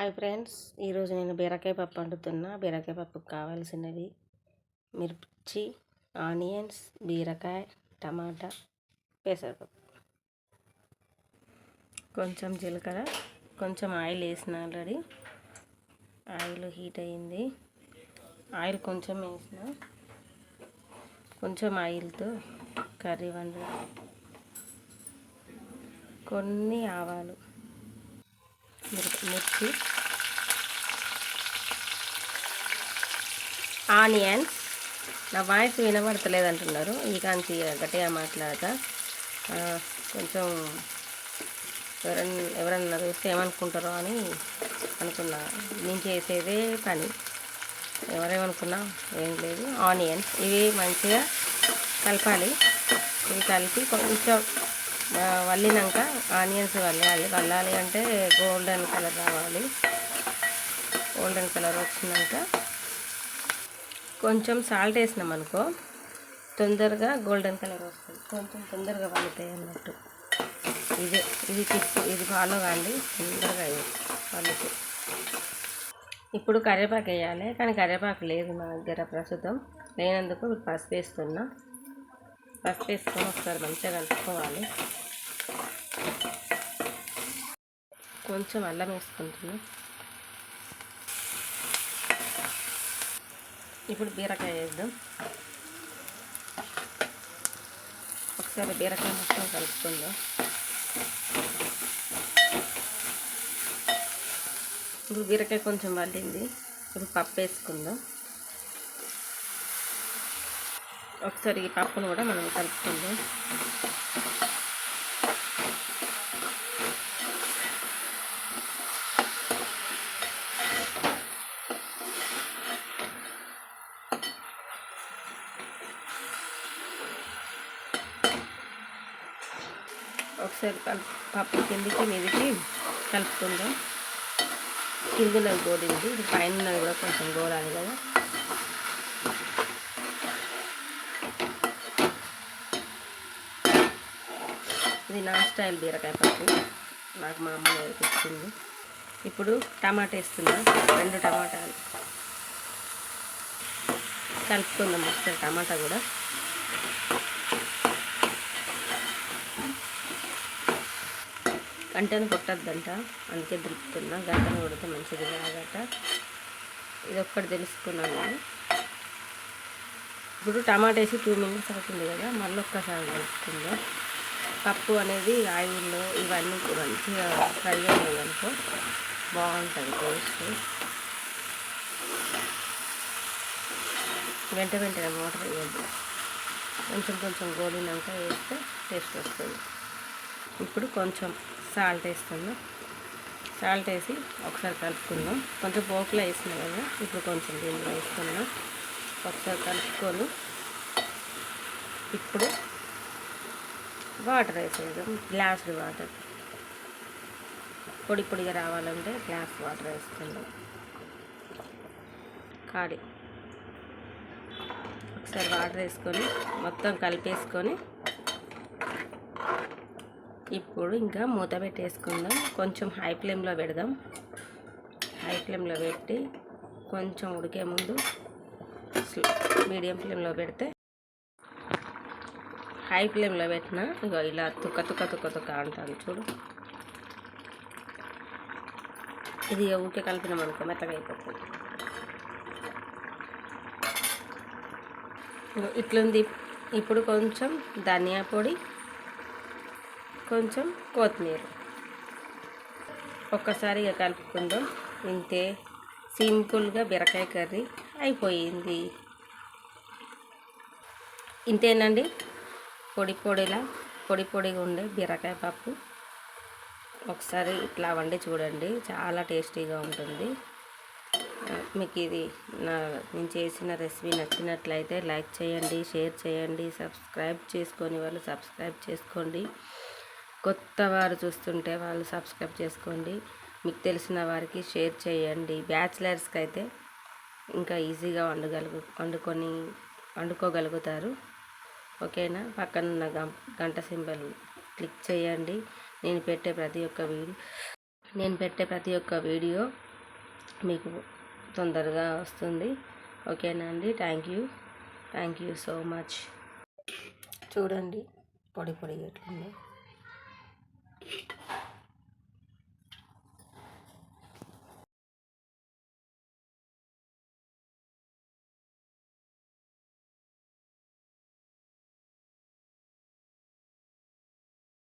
Hi friends ఈరోజు నేను బీరకాయ పప్పు వండుతున్నా. బీరకాయ పప్పుకు కావాల్సినవి మిర్చి ఆనియన్స్ బీరకాయ టమాటా పెసరపప్పు. కొంచెం జీలకర్ర కొంచెం ఆయిల్ వేసిన ఆల్రెడీ. ఆయిల్ హీట్ అయింది ఆయిల్ కొంచెం వేసిన. కొంచెం ఆయిల్తో కర్రీ వండు కొన్ని ఆవాలు. మిర్చి ఆనియన్స్. నా వాయిస్ వినబడతలేదు అంటున్నారు ఈ కాంచి గట్టిగా మాట్లాడక కొంచెం ఎవరన్నా ఎవరన్నా చూస్తే ఏమనుకుంటారో అని అనుకున్నా. నేను చేసేదే పని. ఎవరేమనుకున్నా ఏం లేదు. ఆనియన్స్. ఇవి మంచిగా కలపాలి. ఇవి కలిపి కొంచెం వల్లినాక ఆనియన్స్ వల్లాలి. వల్లాలి అంటే గోల్డెన్ కలర్ రావాలి. గోల్డెన్ కలర్ వచ్చినాక కొంచెం సాల్ట్ వేసినాం అనుకో తొందరగా గోల్డెన్ కలర్ వస్తుంది. కొంచెం తొందరగా వండుతాయి అన్నట్టు. ఇదే ఇది టిప్ ఇది ఫాలో కాండి తొందరగా వాళ్ళకి ఇప్పుడు కరివేపాకు వేయాలి. కానీ కరివేపాకు లేదు మా దగ్గర ప్రస్తుతం. లేనందుకు పసుపు వేస్తున్నా. పసుపు వేసుకొని ఒకసారి మంచిగా కలుపుకోవాలి. కొంచెం అల్లం వేసుకుంటున్నా. ఇప్పుడు బీరకాయ వేద్దాం. ఒకసారి బీరకాయ మొత్తం కలుపుకుందాం. ఇప్పుడు బీరకాయ కొంచెం వండింది ఇప్పుడు పప్పు వేసుకుందాం. ఒకసారి ఈ పప్పును కూడా మనం కలుపుకుందాం. ఒకసారి కలుపు పప్పు కిందికి మీదికి కలుపుకుందాం. కిందిలో గోడింది పైన కూడా కొంచెం గోరాలి కదా. ఇది నా స్టైల్ బీరకాయ పప్పు. నాకు మా అమ్మ నేర్పించింది ఇప్పుడు టమాటా వేస్తున్నా. రెండు టమాటాలు. కలుపుకుందాం ఒకసారి టమాటా కూడా. గంటను కొట్టద్దంట. అందుకే దిలుపుతున్నా. గంటను కొడితే మంచిది కాదట. ఇది ఒక్కటి తెలుసుకున్నాను నేను. ఇప్పుడు టమాటా వేసి టూ మినిట్స్ అవుతుంది కదా. మళ్ళీ ఒక్కసారి కలుపుకుందాం. పప్పు అనేది ఆయిల్లో ఇవన్నీ మంచిగా ఫ్రై అయ్యాయి అనుకో బాగుంటుంది టేస్ట్. వెంట వెంటనే వాటర్ వేయద్దు. కొంచెం కొంచెం గోలినాక వేస్తే టేస్ట్ వస్తుంది. ఇప్పుడు కొంచెం సాల్ట్ వేస్తున్నాం. సాల్ట్ వేసి ఒకసారి కలుపుకుందాం. కొంచెం పోకులో వేసినా కదా ఇప్పుడు కొంచెం దీనిలో వేసుకున్నాం ఒకసారి కలుపుకొని ఇప్పుడు వాటర్ వేసేద్దాం గ్లాస్డ్ వాటర్ పొడి పొడిగా రావాలంటే గ్లాస్ వాటర్ వేసుకుందాం. కాడి ఒకసారి వాటర్ వేసుకొని మొత్తం కలిపేసుకొని ఇప్పుడు ఇంకా మూత పెట్టేసుకుందాం. కొంచెం హై ఫ్లేమ్లో పెడదాం. హై ఫ్లేమ్లో పెట్టి కొంచెం ఉడికే ముందు మీడియం ఫ్లేమ్లో పెడితే హై ఫ్లేమ్లో పెట్టిన ఇగో ఇలా తుక్క తుక్క తుక్క తుక్క అంటాను చూడు. ఇది ఊకే కలిపినాం అనుకో మెత్తగా అయిపోతుంది. ఇట్లుంది. ఇప్పుడు కొంచెం ధనియా పొడి కొంచెం కొత్తిమీర. ఒక్కసారి ఇక కలుపుకుందాం. ఇంతే సింపుల్గా బీరకాయ కర్రీ అయిపోయింది. ఇంతేనండి? పొడి పొడిలా పొడి పొడిగా ఉండే బీరకాయ పప్పు. ఒకసారి ఇట్లా వండి చూడండి చాలా టేస్టీగా ఉంటుంది. మీకు ఇది నా నేను చేసిన రెసిపీ నచ్చినట్లయితే లైక్ చేయండి షేర్ చేయండి సబ్స్క్రైబ్ చేసుకొని వాళ్ళు సబ్స్క్రైబ్ చేసుకోండి. కొత్త వారు చూస్తుంటే వాళ్ళు సబ్స్క్రైబ్ చేసుకోండి. మీకు తెలిసిన వారికి షేర్ చేయండి. బ్యాచిలర్స్కి అయితే ఇంకా ఈజీగా వండగలుగు వండుకొని వండుకోగలుగుతారు. ఓకేనా? పక్కన ఉన్న గంట సింబల్ క్లిక్ చేయండి. నేను పెట్టే ప్రతి ఒక్క వీడియో నేను పెట్టే ప్రతి ఒక్క వీడియో మీకు తొందరగా వస్తుంది. ఓకేనా అండి? Thank you. Thank you so much. చూడండి పొడి పొడి